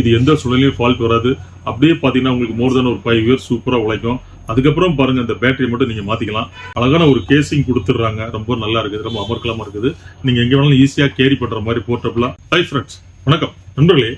இது எந்த சூழ்நிலையும் ஃபால்ட் வராது. அப்படியே பார்த்தீங்கன்னா உங்களுக்கு மோர் தென் ஒரு ஃபைவ் இயர்ஸ் சூப்பராக உழைக்கும். அதுக்கப்புறம் பாருங்க இந்த பேட்டரி மட்டும் நீங்க மாத்திக்கலாம். அழகான ஒரு கேசிங் கொடுத்துட்றாங்க. ரொம்ப நல்லா இருக்குது. ரொம்ப அமர்க்கலமா இருக்குது. நீங்க எங்க வேணாலும் ஈஸியா கேரி பண்ற மாதிரி போர்ட்டபிளா ஹை ஃப்ரெண்ட்ஸ் வணக்கம். நண்பர்களே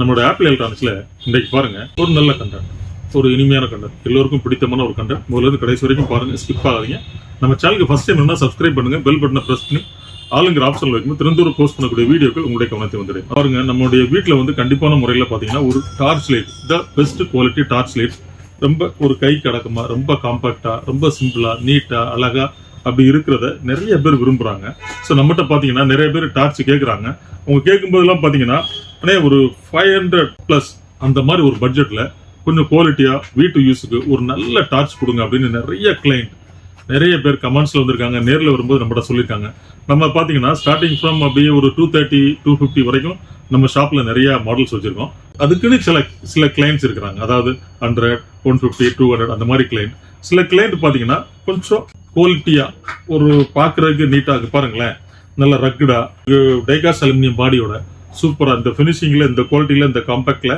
நம்மளோட ஆப்பிள் எலக்ட்ரானிக்ஸ்ல இன்றைக்கு பாருங்க ஒரு நல்ல கண்டென்ட் ஒரு இனிமையான கண்டென்ட் எல்லோருக்கும் பிடித்தமான ஒரு கண்டென்ட் முதல்ல இருந்து கடைசி வரைக்கும் பாருங்க ஸ்கிப் ஆகாதீங்க. நம்ம சேனலுக்கு ஃபர்ஸ்ட் டைம் என்ன சப்ஸ்கிரைப் பண்ணுங்க. பெல் பட்டனை ப்ரெஸ் பண்ணி ஆளுங்கிற ஆப்ஷன்ல வைக்கும் திறந்தூர போஸ்ட் பண்ணக்கூடிய வீடியோக்கள் உங்களுடைய கவனத்தை வந்துடும் பாருங்க நம்மளுடைய வீட்டில் வந்து கண்டிப்பான முறையில் பார்த்தீங்கன்னா ஒரு torch light the best quality torch light ரொம்ப ஒரு கை கடக்கமாக ரொம்ப காம்பாக்டாக ரொம்ப சிம்பிளாக நீட்டாக அழகாக அப்படி இருக்கிறத நிறைய பேர் விரும்புகிறாங்க ஸோ நம்மகிட்ட பார்த்தீங்கன்னா நிறைய பேர் டார்ச் கேட்குறாங்க அவங்க கேட்கும்போதெல்லாம் பார்த்தீங்கன்னா அண்ணே ஒரு ஃபைவ் ஹண்ட்ரட் ப்ளஸ் அந்த மாதிரி ஒரு பட்ஜெட்டில் கொஞ்சம் குவாலிட்டியாக வீட்டு யூஸுக்கு ஒரு நல்ல டார்ச் கொடுங்க அப்படின்னு நிறைய கிளைண்ட் நிறைய பேர் கமெண்ட்ஸில் வந்திருக்காங்க நேரில் வரும்போது நம்மகிட்ட சொல்லியிருக்காங்க. நம்ம பார்த்தீங்கன்னா ஸ்டார்டிங் ஃப்ரம் அப்படியே ஒரு டூ தேர்ட்டி டூ ஃபிஃப்டி வரைக்கும் நம்ம ஷாப்பில் நிறைய மாடல்ஸ் வச்சிருக்கோம். அதுக்குன்னு சில சில கிளைண்ட்ஸ் இருக்கிறாங்க. அதாவது hundred one fifty two hundred அந்த மாதிரி கிளைண்ட் சில கிளைண்ட் பார்த்தீங்கன்னா கொஞ்சம் குவாலிட்டியாக ஒரு பார்க்குறதுக்கு நீட்டாக இருக்கு. பாருங்களேன். நல்ல ரக்குடா டைகாஸ் அலுமினியம் பாடியோட சூப்பராக இந்த ஃபினிஷிங்ல இந்த குவாலிட்டியில இந்த காம்பேக்டில்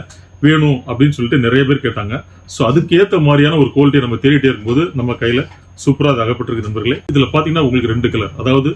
வேணும் அப்படின்னு சொல்லிட்டு நிறைய பேர் கேட்டாங்க. ஸோ அதுக்கேற்ற மாதிரியான ஒரு குவாலிட்டியை நம்ம தேடிட்டே இருக்கும்போது நம்ம கையில் சூப்பராக அது அகப்பட்டிருக்கு நண்பர்களே. இதில் பார்த்தீங்கன்னா உங்களுக்கு ரெண்டு கலர் அதாவது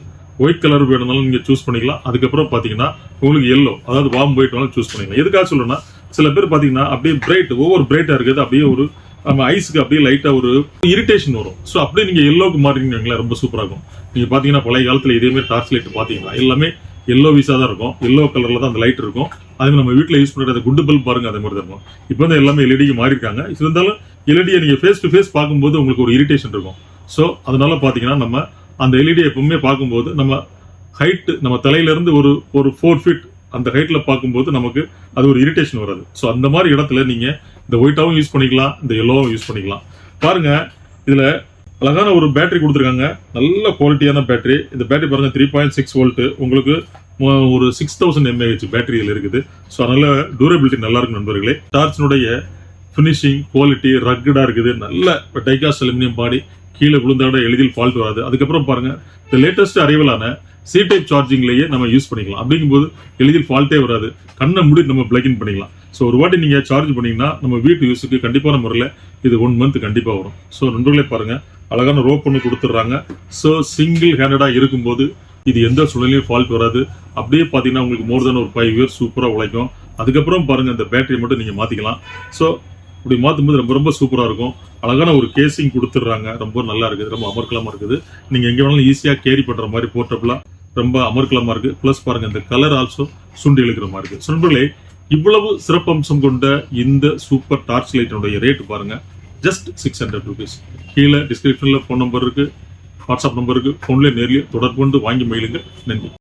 ஒயிட் கலர் வேணும்னாலும் நீங்கள் சூஸ் பண்ணிக்கலாம். அதுக்கப்புறம் பார்த்தீங்கன்னா உங்களுக்கு எல்லோ அதாவது வாம் ஒயிட் வேணாலும் சூஸ் பண்ணிக்கலாம். எதுக்காக சொல்லணும்னா சில பேர் பார்த்தீங்கன்னா அப்படியே பிரைட் ஒவ்வொரு பிரைட்டாக இருக்குது அப்படியே ஒரு நம்ம ஐஸுக்கு அப்படியே லைட்டாக ஒரு இரிட்டேஷன் வரும். ஸோ அப்படியே நீங்கள் எல்லோவுக்கு மாறினீங்களா ரொம்ப சூப்பராக இருக்கும். நீங்கள் பார்த்தீங்கன்னா பழைய காலத்தில் இதேமாதிரி டார்ச் லைட் பார்த்தீங்கன்னா எல்லாமே எல்லோ வீஸா தான் இருக்கும். எல்லோ கலர்ல தான் அந்த லைட் இருக்கும். அது நம்ம வீட்டில் யூஸ் பண்ணுறது குண்டு பல்ப் பாருங்க அதே மாதிரி தான் இருக்கும். இப்போ வந்து எல்லாமே எல்இடிக்கு மாறி இருக்காங்க இருந்தாலும் எல்இடியை நீங்கள் ஃபேஸ் டு ஃபேஸ் பார்க்கும்போது உங்களுக்கு ஒரு இரிட்டேஷன் இருக்கும். ஸோ அதனால பார்த்தீங்கன்னா நம்ம அந்த எல்இடியை எப்பவுமே பார்க்கும்போது நம்ம ஹைட்டு நம்ம தலையிலேருந்து ஒரு ஒரு ஃபோர் ஃபீட் அந்த ஹைட்டில் பார்க்கும்போது நமக்கு அது ஒரு இரிட்டேஷன் வராது. ஸோ அந்த மாதிரி இடத்துல நீங்கள் இந்த ஒயிட்டாகவும் யூஸ் பண்ணிக்கலாம் இந்த எல்லோவும் யூஸ் பண்ணிக்கலாம். பாருங்கள் இதில் அழகான ஒரு பேட்டரி கொடுத்துருக்காங்க. நல்ல குவாலிட்டியான பேட்டரி இந்த பேட்டரி பாருங்க த்ரீ பாயிண்ட் சிக்ஸ் வோல்ட்டு உங்களுக்கு ஒரு சிக்ஸ் தௌசண்ட் எம்ஏஹெச் பேட்டரி இதில் இருக்குது. ஸோ அதனால் டூரபிலிட்டி நல்லா இருக்கும் நண்பர்களே. டார்ச்சினுடைய ஃபினிஷிங் குவாலிட்டி ரக்கடாக இருக்குது. நல்ல டைகாஸ் அலுமினியம் பாடி கீழே விழுந்தாட எளிதில் ஃபால்ட் வராது. அதுக்கப்புறம் பாருங்கள் இந்த லேட்டஸ்ட் அரைவலான சி டைப் சார்ஜிங்லேயே நம்ம யூஸ் பண்ணிக்கலாம். அப்படிங்கும்போது எளிதில் ஃபால்ட்டே வராது. கண்ணை மூடி நம்ம பிளக்இன் பண்ணிக்கலாம். ஸோ ஒரு வாட்டி நீங்கள் சார்ஜ் பண்ணிங்கன்னா நம்ம வீட்டு யூஸுக்கு கண்டிப்பான முறையில் இது ஒன் மந்த் கண்டிப்பாக வரும். ஸோ நண்பர்களே பாருங்கள் அழகான ரோப் ஒன்று கொடுத்துட்றாங்க. ஸோ சிங்கிள் ஹேண்டடாக இருக்கும்போது இது எந்த சூழ்நிலையும் ஃபால்ட் வராது. அப்படியே பார்த்தீங்கன்னா உங்களுக்கு மோர் தென் ஒரு ஃபைவ் இயர்ஸ் சூப்பராக உழைக்கும். அதுக்கப்புறம் பாருங்கள் இந்த பேட்டரி மட்டும் நீங்கள் மாற்றிக்கலாம் ஸோ இப்படி மாற்றும்போது ரொம்ப ரொம்ப சூப்பராக இருக்கும். அழகான ஒரு கேசிங் கொடுத்துட்றாங்க. ரொம்ப நல்லா இருக்குது. ரொம்ப அமர்க்கலமாக இருக்குது. நீங்கள் எங்கே வேணாலும் ஈஸியாக கேரி பண்ணுற மாதிரி போர்ட்டபுளாக ரொம்ப அமர்க்கலமாக இருக்குது ப்ளஸ் பாருங்கள் இந்த கலர் ஆல்சோ சுண்டி இழுக்கிற மாதிரி இருக்குது So, நண்பர்களே இவ்வளவு சிறப்பம்சம் கொண்ட இந்த சூப்பர் டார்ச் லைட்டினுடைய ரேட்டு பாருங்கள் ஜஸ்ட் சிக்ஸ் ஹண்ட்ரட் ருபீஸ் கீழே டிஸ்கிரிப்ஷன்ல ஃபோன் நம்பர் இருக்கு வாட்ஸ்அப் நம்பருக்கு ஃபோன்லேயே நேர்லயே தொடர்பு கொண்டு வாங்கி மயிலுங்க நன்றி.